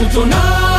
কবরের সূচনা কে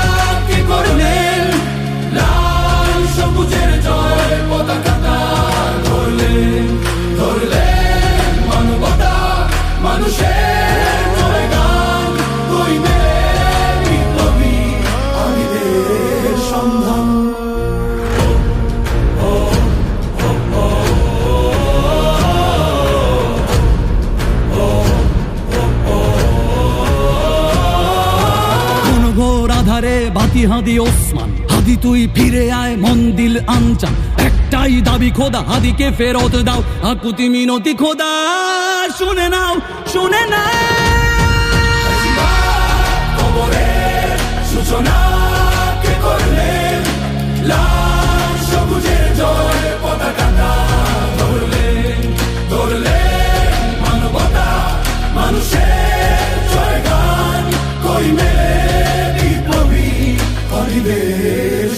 ঘোর আধারে বাতি হাদি ওসমান। হাদি তুই ফিরে আয় মন্দিল আনচান একটাই দাবি খোদা, হাদিকে ফেরত দাও। আকুতি মিনতি খোদা, শুনে নাও শুনে নাও।